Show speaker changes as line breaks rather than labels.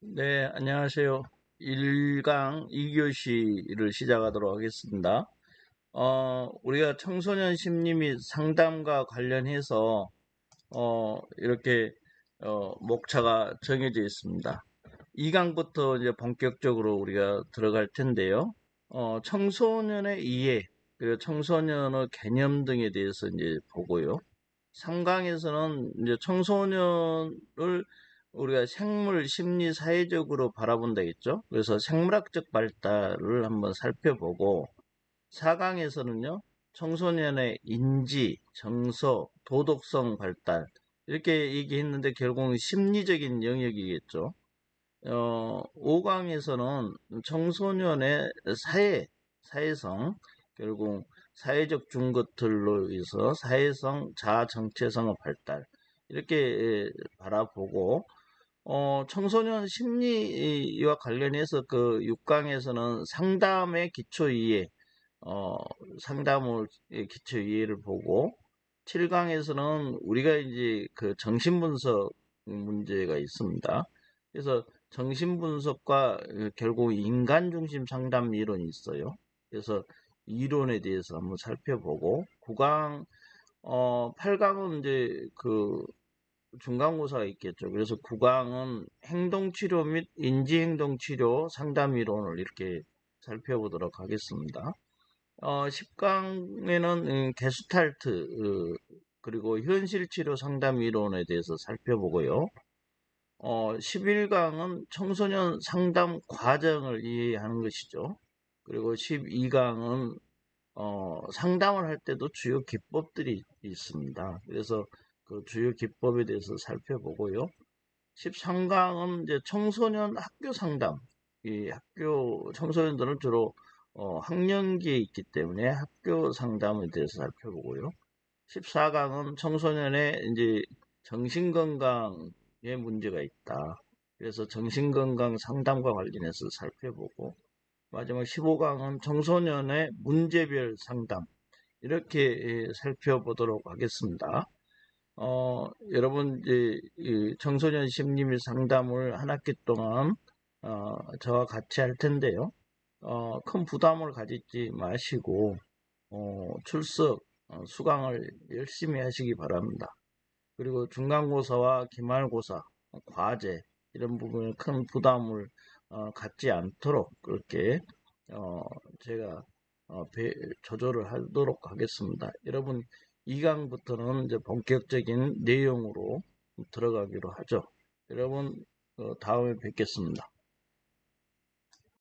네, 안녕하세요. 1강 2교시를 시작하도록 하겠습니다. 어, 우리가 청소년 심리 및 상담과 관련해서 어, 이렇게 어, 목차가 정해져 있습니다. 2강부터 이제 본격적으로 우리가 들어갈 텐데요. 어, 청소년의 이해, 그리고 청소년의 개념 등에 대해서 이제 보고요. 3강에서는 이제 청소년을 우리가 생물 심리 사회적으로 바라본다 했죠. 그래서 생물학적 발달을 한번 살펴보고 4강에서는요. 청소년의 인지, 정서, 도덕성 발달 이렇게 얘기했는데 결국은 심리적인 영역이겠죠. 어, 5강에서는 청소년의 사회, 사회성, 결국 사회적 중것들로 해서 사회성, 자아 정체성의 발달 이렇게 바라보고 어, 청소년 심리와 관련해서 그 6강에서는 상담의 기초 이해, 어, 상담을 기초 이해를 보고 7강에서는 우리가 이제 그 정신분석 문제가 있습니다. 그래서 정신분석과 결국 인간중심 상담 이론이 있어요. 그래서 이론에 대해서 한번 살펴보고 9강, 어, 8강은 이제 그 중간고사가 있겠죠. 그래서 9강은 행동치료 및 인지행동치료 상담이론을 이렇게 살펴보도록 하겠습니다. 어, 10강에는 음, 게스탈트 어, 그리고 현실치료 상담이론에 대해서 살펴보고요. 어, 11강은 청소년 상담 과정을 이해하는 것이죠. 그리고 12강은 어, 상담을 할 때도 주요 기법들이 있습니다. 그래서 그 주요 기법에 대해서 살펴보고요. 13강은 이제 청소년 학교 상담. 이 학교 청소년들은 주로 어, 학년기에 있기 때문에 학교 상담에 대해서 살펴보고요. 14강은 청소년의 이제 정신건강에 문제가 있다. 그래서 정신건강 상담과 관련해서 살펴보고 마지막 15강은 청소년의 문제별 상담 이렇게 살펴보도록 하겠습니다. 어, 여러분 이제 청소년 심리미 상담을 한 학기 동안 어, 저와 같이 할 텐데요. 어, 큰 부담을 가지지 마시고 어, 출석 어, 수강을 열심히 하시기 바랍니다. 그리고 중간고사와 기말고사, 과제 이런 부분에 큰 부담을 어, 갖지 않도록 그렇게 어, 제가 배, 조절을 하도록 하겠습니다. 여러분 2강부터는 이제 본격적인 내용으로 들어가기로 하죠. 여러분, 어, 다음에 뵙겠습니다.